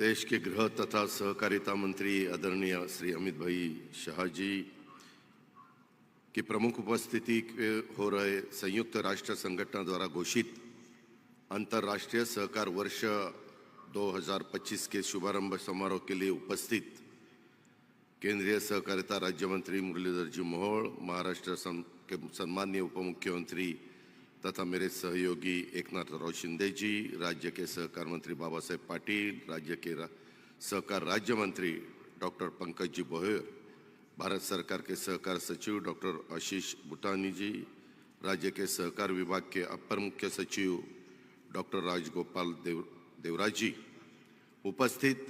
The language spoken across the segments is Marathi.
देश के गृह तथा सहकारिता मंत्री आदरणीय श्री अमित भाई शाह जी की प्रमुख उपस्थिति के हो रहे संयुक्त राष्ट्र संगठन द्वारा घोषित अंतर्राष्ट्रीय सहकार वर्ष 2025 के शुभारंभ समारोह के लिए उपस्थित केंद्रीय सहकारिता राज्य मंत्री मुरलीधर जी मोहोळ महाराष्ट्र के सम्मान्य उपमुख्यमंत्री तथा मेरे सहयोगी एकनाथ राव जी राज्य के सहकार मंत्री बाबासाहेब पाटील राज्य के रा, सहकार राज्य मंत्री डॉक्टर पंकज जी बोहेर भारत सरकार के सहकार सचिव डॉक्टर आशीष भूटानी जी राज्य के सहकार विभाग के अपर मुख्य सचिव डॉक्टर राजगोपाल देव देवराज जी उपस्थित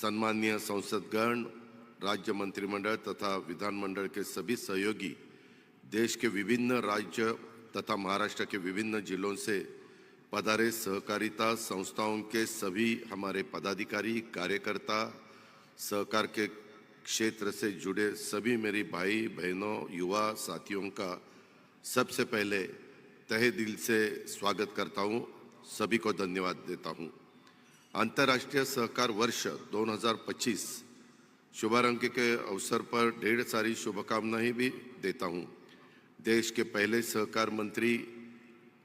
सन्मान्य संसदगण राज्य मंत्रिमंडल तथा विधानमंडल के सभी सहयोगी देश के विभिन्न राज्य तथा महाराष्ट्र के विभिन्न जिलों से पधारे सहकारिता संस्थाओं के सभी हमारे पदाधिकारी, कार्यकर्ता, सहकार के क्षेत्र से जुड़े सभी मेरी भाई, बहनों, युवा साथियों का सबसे पहले तहे दिल से स्वागत करता हूँ। सभी को धन्यवाद देता हूँ। अंतर्राष्ट्रीय सहकार वर्ष 2025 शुभारंभ के अवसर पर ढेर सारी शुभकामनाएँ भी देता हूँ। देश के पहले सहकार मंत्री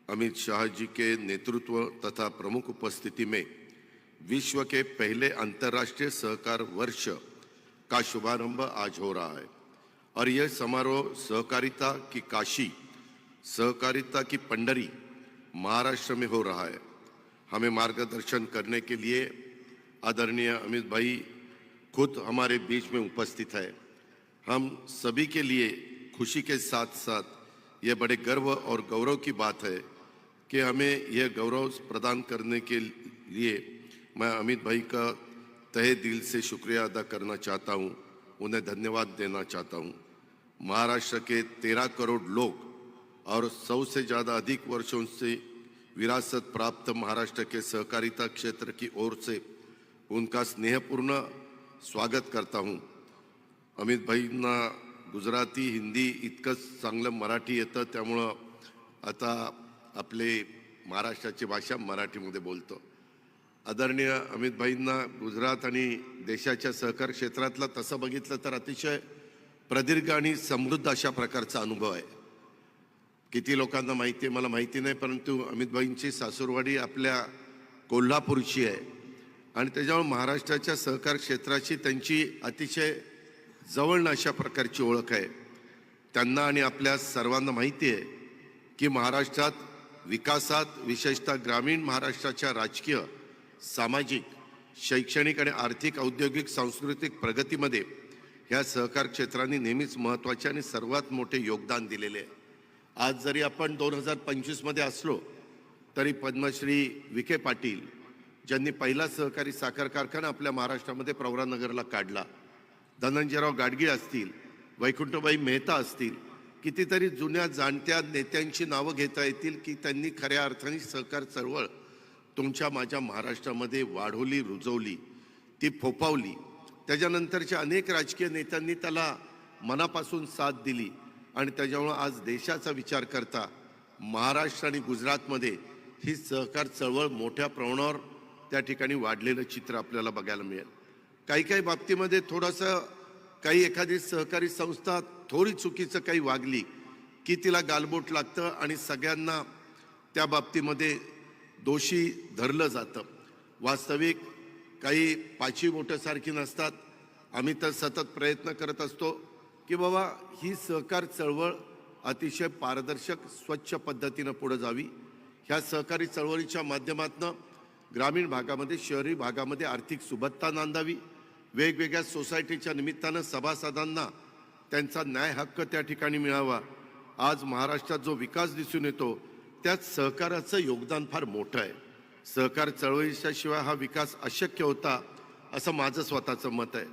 अमित शाह जी के नेतृत्व तथा प्रमुख उपस्थिति में विश्व के पहले अंतर्राष्ट्रीय सहकार वर्ष का शुभारंभ आज हो रहा है। और यह समारोह सहकारिता की काशी, सहकारिता की पंडरी महाराष्ट्र में हो रहा है। हमें मार्गदर्शन करने के लिए आदरणीय अमित भाई खुद हमारे बीच में उपस्थित है। हम सभी के लिए खुशी के साथ साथ यह बड़े गर्व और गौरव की बात है कि हमें यह गौरव प्रदान करने के लिए मैं अमित भाई का तहे दिल से शुक्रिया अदा करना चाहता हूँ, उन्हें धन्यवाद देना चाहता हूँ। महाराष्ट्र के तेरह करोड़ लोग और सौ से ज़्यादा अधिक वर्षों से विरासत प्राप्त महाराष्ट्र के सहकारिता क्षेत्र की ओर से उनका स्नेहपूर्ण स्वागत करता हूँ। अमित भाईंना गुजराती हिंदी इतकंच चांगलं मराठी येतं. त्यामुळं आता आपले महाराष्ट्राची भाषा मराठीमध्ये बोलतो. आदरणीय अमितभाईंना गुजरात आणि देशाच्या सहकार क्षेत्रातला तसं बघितलं तर अतिशय प्रदीर्घ आणि समृद्ध अशा प्रकारचा अनुभव आहे. किती लोकांना माहिती आहे मला माहिती नाही परंतु अमितभाईंची सासूरवाडी आपल्या कोल्हापूरची आहे. आणि त्याच्यामुळे महाराष्ट्राच्या सहकार क्षेत्राची त्यांची अतिशय जवळ अशा प्रकारची ओळख आहे. त्यांना आणि आपल्या सर्वांना माहिती आहे की महाराष्ट्रात विकासात विशेषतः ग्रामीण महाराष्ट्राच्या राजकीय सामाजिक शैक्षणिक आणि आर्थिक औद्योगिक सांस्कृतिक प्रगतीमध्ये ह्या सहकार क्षेत्रांनी नेहमीच महत्त्वाचे आणि सर्वात मोठे योगदान दिलेले आहे. आज जरी आपण दोन हजार पंचवीसमध्ये असलो तरी पद्मश्री विखे पाटील ज्यांनी पहिला सहकारी साखर कारखाना आपल्या महाराष्ट्रामध्ये प्रवरानगरला काढला धनंजयराव गाडगीळ असतील वैकुंठबाई मेहता असतील कितीतरी जुन्या जाणत्या नेत्यांची नावं घेता येतील की त्यांनी खऱ्या अर्थाने सहकार चळवळ तुमच्या माझ्या महाराष्ट्रामध्ये वाढवली रुजवली ती फोपावली त्याच्यानंतरच्या अनेक राजकीय नेत्यांनी त्याला मनापासून साथ दिली आणि त्याच्यामुळं आज देशाचा विचार करता महाराष्ट्र आणि गुजरातमध्ये ही सहकार चळवळ मोठ्या प्रमाणावर त्या ठिकाणी वाढलेलं चित्र आपल्याला बघायला मिळेल. काही काही बाबतीमध्ये थोडंसं काही एखादी सहकारी संस्था थोडी चुकीचं काही वागली की तिला गालबोट लागतं आणि सगळ्यांना त्या बाबतीमध्ये दोषी धरलं जातं. वास्तविक काही पाचवी बोटंसारखी नसतात. आम्ही तर सतत प्रयत्न करत असतो की बाबा ही सहकार चळवळ अतिशय पारदर्शक स्वच्छ पद्धतीनं पुढं जावी. ह्या सहकारी चळवळीच्या माध्यमातून ग्रामीण भागामध्ये शहरी भागामध्ये आर्थिक सुबत्ता नांदावी. वेगवेगळ्या सोसायटीच्या निमित्तानं सभासदांना त्यांचा न्याय हक्क त्या ठिकाणी मिळावा. आज महाराष्ट्रात जो विकास दिसून येतो त्यात सहकाराचं योगदान फार मोठं आहे. सहकार चळवळीच्या शिवाय हा विकास अशक्य होता असं माझं स्वतःचं मत आहे.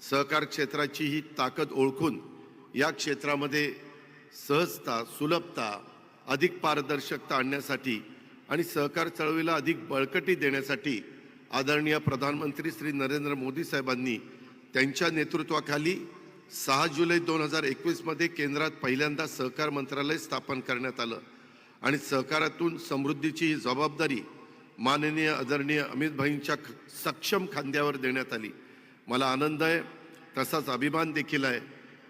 सहकार क्षेत्राची ही ताकद ओळखून या क्षेत्रामध्ये सहजता सुलभता अधिक पारदर्शकता आणण्यासाठी आणि सहकार चळवळीला अधिक बळकटी देण्यासाठी आदरणीय प्रधानमंत्री श्री नरेंद्र मोदी साहेबांनी त्यांच्या नेतृत्वाखाली सहा जुलै दोन हजार एकवीसमध्ये केंद्रात पहिल्यांदा सहकार मंत्रालय स्थापन करण्यात आलं. आणि सहकारातून समृद्धीची ही जबाबदारी माननीय आदरणीय अमितभाईंच्या ख- सक्षम खांद्यावर देण्यात आली. मला आनंद आहे तसाच अभिमान देखील आहे.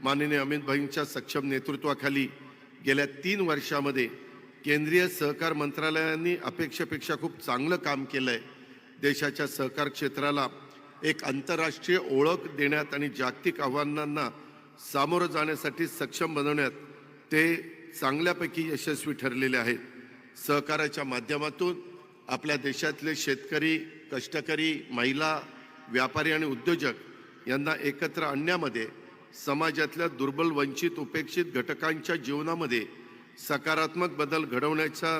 माननीय अमितभाईंच्या सक्षम नेतृत्वाखाली गेल्या तीन वर्षामध्ये केंद्रीय सहकार मंत्रालयाने अपेक्षेपेक्षा खूप चांगलं काम केलं आहे देशाच्या सहकार क्षेत्राला एक आंतरराष्ट्रीय ओळख देण्यात आणि जागतिक आव्हानांना सामोरं जाण्यासाठी सक्षम बनवण्यात ते चांगल्यापैकी यशस्वी ठरलेले आहेत. सहकाराच्या माध्यमातून आपल्या देशातले शेतकरी कष्टकरी महिला व्यापारी आणि उद्योजक यांना एकत्र आणण्यामध्ये समाजातल्या दुर्बल वंचित उपेक्षित घटकांच्या जीवनामध्ये सकारात्मक बदल घडवण्याचा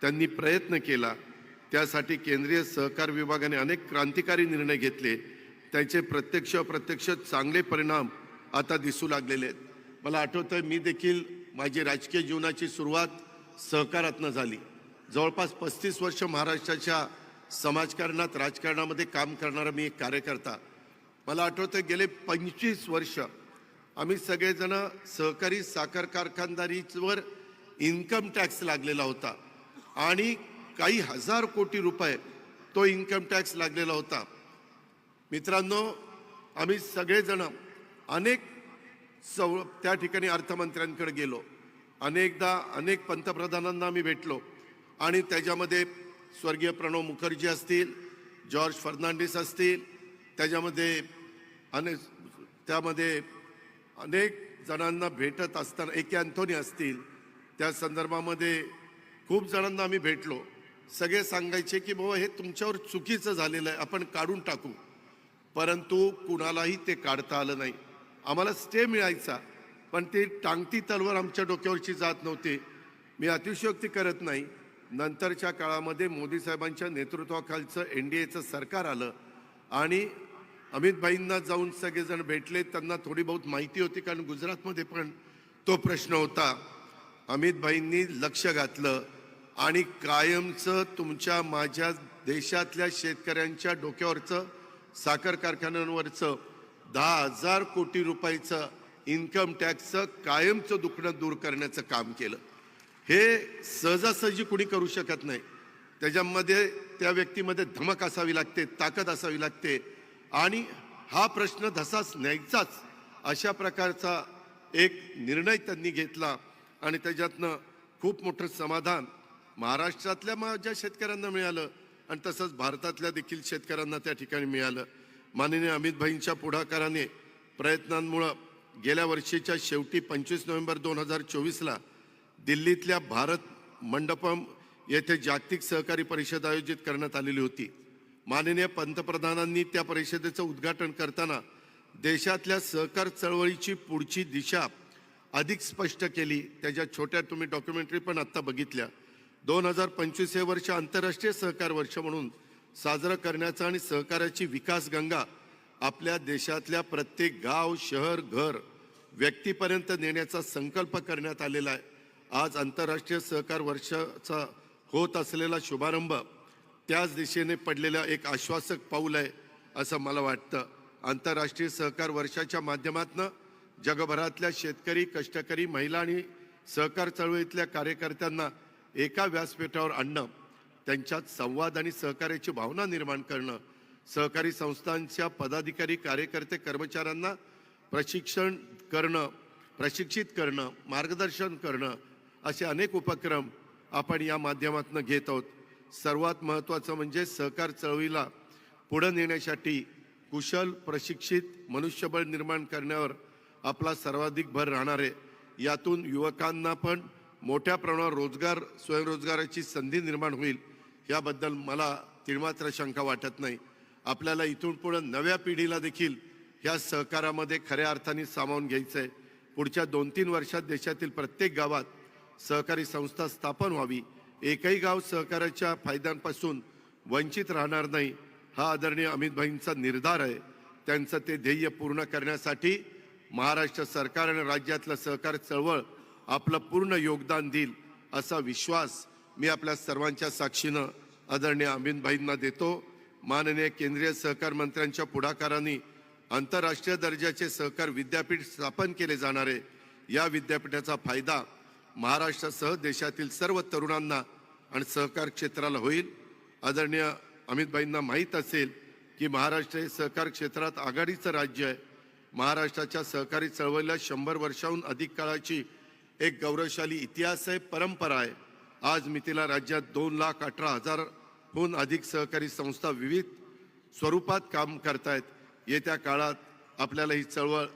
त्यांनी प्रयत्न केला. त्यासाठी केंद्रीय सहकार विभागाने अनेक क्रांतिकारी निर्णय घेतले. त्याचे प्रत्यक्ष अप्रत्यक्ष चांगले परिणाम आता दिसू लागलेले आहेत. मला आठवतं मी देखील माझी राजकीय जीवनाची सुरुवात सहकारातनं झाली. जवळपास पस्तीस वर्ष महाराष्ट्राच्या समाजकारणात राजकारणामध्ये काम करणारा मी एक कार्यकर्ता. मला आठवतं गेले पंचवीस वर्ष आम्ही सगळेजण सहकारी साखर कारखानदारीवर इन्कम टॅक्स लागलेला होता. आणि काही हजार कोटी रुपये तो इन्कम टॅक्स लागलेला होता. मित्रांनो आम्ही सगळेजण अनेक सव त्या ठिकाणी अर्थमंत्र्यांकडे गेलो. अनेकदा अनेक पंतप्रधानांना आम्ही भेटलो. आणि त्याच्यामध्ये स्वर्गीय प्रणव मुखर्जी असतील जॉर्ज फर्नांडिस असतील त्याच्यामध्ये अनेक त्यामध्ये अनेक जणांना भेटत असताना एके अँथोनी असतील त्या संदर्भामध्ये खूप जणांना आम्ही भेटलो. सगळे सांगायचे की बाबा हे तुमच्यावर चुकीचं झालेलं आहे आपण काढून टाकू. परंतु कुणालाही ते काढता आलं नाही. आम्हाला स्टे मिळायचा पण ते टांगती तलवार आमच्या डोक्यावरची जात नव्हती. मी अतिशयोक्ती करत नाही. नंतरच्या काळामध्ये मोदी साहेबांच्या नेतृत्वाखालचं एन डी एचं सरकार आलं आणि अमितभाईंना जाऊन सगळेजण भेटले. त्यांना थोडी बहुत माहिती होती कारण गुजरातमध्ये पण तो प्रश्न होता. अमितभाईंनी लक्ष घातलं. आणि कायमचं तुमच्या माझ्या देशातल्या शेतकऱ्यांच्या डोक्यावरचं साखर कारखान्यांवरचं दहा हजार कोटी रुपयाचं इन्कम टॅक्सचं कायमचं दुखणं दूर करण्याचं काम केलं. हे सहजासहजी कुणी करू शकत नाही. त्याच्यामध्ये त्या व्यक्तीमध्ये धमक असावी लागते ताकद असावी लागते आणि हा प्रश्न धसाच न्यायचाच अशा प्रकारचा एक निर्णय त्यांनी घेतला आणि त्याच्यातनं खूप मोठं समाधान महाराष्ट्रातल्या माझ्या शेतकऱ्यांना मिळालं आणि तसंच भारतातल्या देखील शेतकऱ्यांना त्या ठिकाणी मिळालं. माननीय अमितभाईंच्या पुढाकाराने प्रयत्नांमुळं गेल्या वर्षीच्या शेवटी पंचवीस नोव्हेंबर दोन हजार चोवीसला दिल्लीतल्या भारत मंडपम येथे जागतिक सहकारी परिषद आयोजित करण्यात आलेली होती. माननीय पंतप्रधानांनी त्या परिषदेचं उद्घाटन करताना देशातल्या सहकार चळवळीची पुढची दिशा अधिक स्पष्ट केली. त्याच्या छोट्या तुम्ही डॉक्युमेंटरी पण आत्ता बघितल्या. दोन हजार पंचवीस हे वर्ष आंतरराष्ट्रीय सहकार वर्ष म्हणून साजरं करण्याचं आणि सहकार्याची विकास गंगा आपल्या देशातल्या प्रत्येक गाव शहर घर व्यक्तीपर्यंत नेण्याचा संकल्प करण्यात आलेला आहे. आज आंतरराष्ट्रीय सहकार वर्षाचा होत असलेला शुभारंभ त्याच दिशेने पडलेला एक आश्वासक पाऊल आहे असं मला वाटतं. आंतरराष्ट्रीय सहकार वर्षाच्या माध्यमातनं जगभरातल्या शेतकरी कष्टकरी महिला आणि सहकार चळवळीतल्या कार्यकर्त्यांना एका व्यासपीठावर आणणं त्यांच्यात संवाद आणि सहकार्याची भावना निर्माण करणं सहकारी संस्थांच्या पदाधिकारी कार्यकर्ते कर्मचाऱ्यांना प्रशिक्षण करणं प्रशिक्षित करणं मार्गदर्शन करणं असे अनेक उपक्रम आपण या माध्यमातून घेत आहोत. सर्वात महत्त्वाचं म्हणजे सहकार चळवळीला पुढं नेण्यासाठी कुशल प्रशिक्षित मनुष्यबळ निर्माण करण्यावर आपला सर्वाधिक भर राहणार आहे. यातून युवकांना पण मोठ्या प्रमाणावर रोजगार स्वयंरोजगाराची संधी निर्माण होईल याबद्दल मला तिळमात्र शंका वाटत नाही. आपल्याला इथून पुढं नव्या पिढीला देखील या सहकारामध्ये खऱ्या अर्थाने सामावून घ्यायचं आहे पुढच्या दोन तीन वर्षात देशातील प्रत्येक गावात सहकारी संस्था स्थापन व्हावी. एकही गाव सहकार्याच्या फायद्यांपासून वंचित राहणार नाही हा आदरणीय अमितभाईंचा निर्धार आहे. त्यांचं ते ध्येय पूर्ण करण्यासाठी महाराष्ट्र सरकार आणि राज्यातलं सहकार चळवळ आपलं पूर्ण योगदान देईल असा विश्वास मी आपल्या सर्वांच्या साक्षीनं आदरणीय अमितभाईंना देतो. माननीय केंद्रीय सहकार मंत्र्यांच्या पुढाकाराने आंतरराष्ट्रीय दर्जाचे सहकार विद्यापीठ स्थापन केले जाणार आहे या विद्यापीठाचा फायदा महाराष्ट्रासह देशातील सर्व तरुणांना आणि सहकार क्षेत्राला होईल. आदरणीय अमितभाईंना माहीत असेल की महाराष्ट्र हे सहकार क्षेत्रात आघाडीचं राज्य आहे. महाराष्ट्राच्या सहकारी चळवळीला शंभर वर्षाहून अधिक काळाची एक गौरवशाली इतिहास आहे परंपरा आहे. आज मितीला राज्यात दोन लाख अठरा हजारहून अधिक सहकारी संस्था विविध स्वरूपात काम करतायत. येत्या काळात आपल्याला ही चळवळ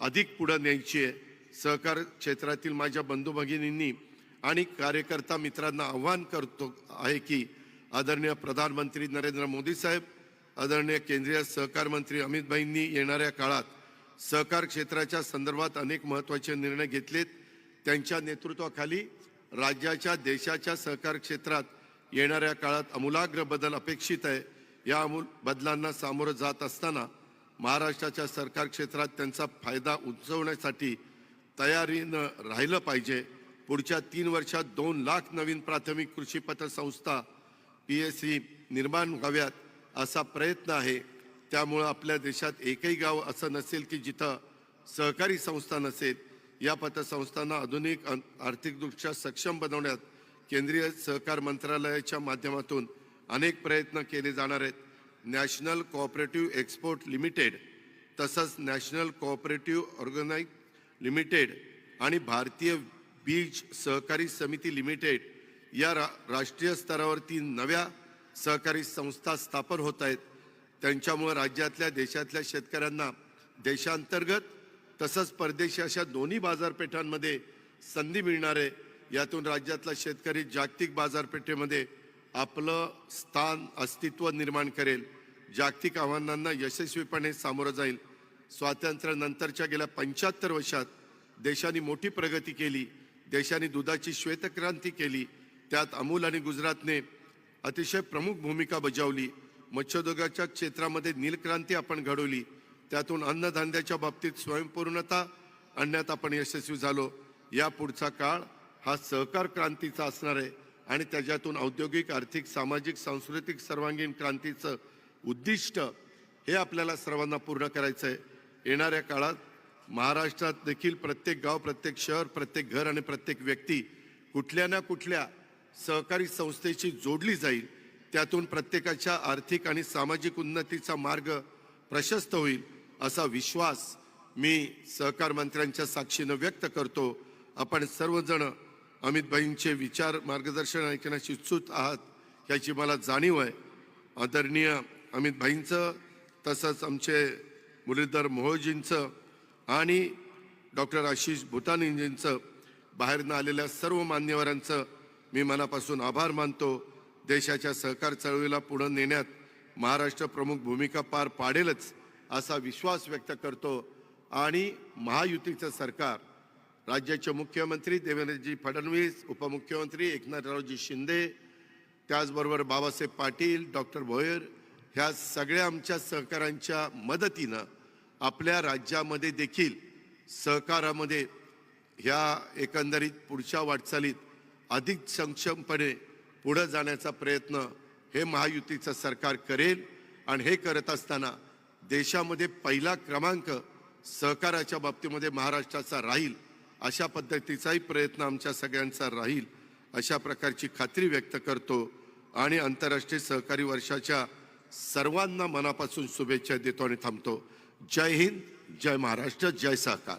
अधिक पुढं न्यायची आहे. सहकार क्षेत्रातील माझ्या बंधू भगिनींनी आणि कार्यकर्ता मित्रांना आव्हान करतो आहे की आदरणीय प्रधानमंत्री नरेंद्र मोदी साहेब आदरणीय केंद्रीय सहकार मंत्री अमितभाईंनी येणाऱ्या काळात सहकार क्षेत्राच्या संदर्भात अनेक महत्त्वाचे निर्णय घेतलेत. त्यांच्या नेतृत्वाखाली राज्याच्या देशाच्या सहकार क्षेत्रात येणाऱ्या काळात अमूलाग्र बदल अपेक्षित आहे. या अमूल बदलांना सामोरं जात असताना महाराष्ट्राच्या सरकार क्षेत्रात त्यांचा फायदा उंचवण्यासाठी तयारीनं राहिलं पाहिजे. पुढच्या तीन वर्षात दोन लाख नवीन प्राथमिक कृषी पतसंस्था पी एस सी निर्माण व्हाव्यात असा प्रयत्न आहे. त्यामुळं आपल्या देशात एकही गाव असं नसेल की जिथं सहकारी संस्था नसेल. या पतसंस्थांना आधुनिक आर्थिकदृष्ट्या सक्षम बनवण्यात केंद्रीय सहकार मंत्रालयाच्या माध्यमातून अनेक प्रयत्न केले जाणार आहेत. नॅशनल कोऑपरेटिव्ह एक्सपोर्ट लिमिटेड तसंच नॅशनल कोऑपरेटिव्ह ऑर्गनाईज लिमिटेड आणि भारतीय बीज सहकारी समिती लिमिटेड या रा राष्ट्रीय स्तरावरती नव्या सहकारी संस्था स्थापन होत आहेत. त्यांच्यामुळे राज्यातल्या देशातल्या शेतकऱ्यांना देशांतर्गत तसंच परदेशी अशा दोन्ही बाजारपेठांमध्ये संधी मिळणार आहे. यातून राज्यातला शेतकरी जागतिक बाजारपेठेमध्ये आपलं स्थान अस्तित्व निर्माण करेल. जागतिक आव्हानांना यशस्वीपणे सामोरं जाईल. स्वातंत्र्यानंतरच्या गेल्या पंच्याहत्तर वर्षात देशाने मोठी प्रगती केली. देशाने दुधाची श्वेतक्रांती केली. त्यात अमूल आणि गुजरातने अतिशय प्रमुख भूमिका बजावली. मत्स्योद्योगाच्या क्षेत्रामध्ये नीलक्रांती आपण घडवली. त्यातून अन्नधान्याच्या बाबतीत स्वयंपूर्णता आणण्यात आपण यशस्वी झालो. या पुढचा काळ हा सहकार क्रांतीचा असणार आहे आणि त्याच्यातून औद्योगिक आर्थिक सामाजिक सांस्कृतिक सर्वांगीण क्रांतीचं उद्दिष्ट हे आपल्याला सर्वांना पूर्ण करायचं आहे. येणाऱ्या काळात महाराष्ट्रात देखील प्रत्येक गाव प्रत्येक शहर प्रत्येक घर आणि प्रत्येक व्यक्ती कुठल्या ना कुठल्या सहकारी संस्थेशी जोडली जाईल. त्यातून प्रत्येकाच्या आर्थिक आणि सामाजिक उन्नतीचा मार्ग प्रशस्त होईल. असा विश्वास मी सहकार मंत्र्यांच्या साक्षीनं व्यक्त करतो. आपण सर्वजण अमितभाईंचे विचार मार्गदर्शन ऐकण्याची उत्सुक आहात याची मला जाणीव आहे. आदरणीय अमितभाईंचं तसंच आमचे मुरलीधर मोहोजींचं आणि डॉक्टर आशिष भूतानीजींचं बाहेरनं आलेल्या सर्व मान्यवरांचं मी मनापासून आभार मानतो. देशाच्या सहकार चळवळीला पुढं नेण्यात महाराष्ट्र प्रमुख भूमिका पार पाडेलच. असा विश्वास व्यक्त करतो. आणि महायुतीचं सरकार राज्याचे मुख्यमंत्री देवेंद्रजी फडणवीस उपमुख्यमंत्री एकनाथरावजी शिंदे त्याचबरोबर बाबासाहेब पाटील डॉक्टर भोयर ह्या सगळ्या आमच्या सहकाऱ्यांच्या मदतीनं आपल्या राज्यामध्ये देखील सहकारामध्ये ह्या एकंदरीत पुढच्या वाटचालीत अधिक सक्षमपणे पुढं जाण्याचा प्रयत्न हे महायुतीचं सरकार करेल. आणि हे करत असताना देशामध्ये पहिला क्रमांक सहकाराच्या बाबतीमध्ये महाराष्ट्राचा राहील अशा पद्धतीचाही प्रयत्न आमच्या सगळ्यांचा राहील अशा प्रकारची खात्री व्यक्त करतो आणि आंतरराष्ट्रीय सहकारी वर्षाच्या सर्वांना मनापासून शुभेच्छा देतो आणि थांबतो. जय हिंद जय महाराष्ट्र जय सहकार.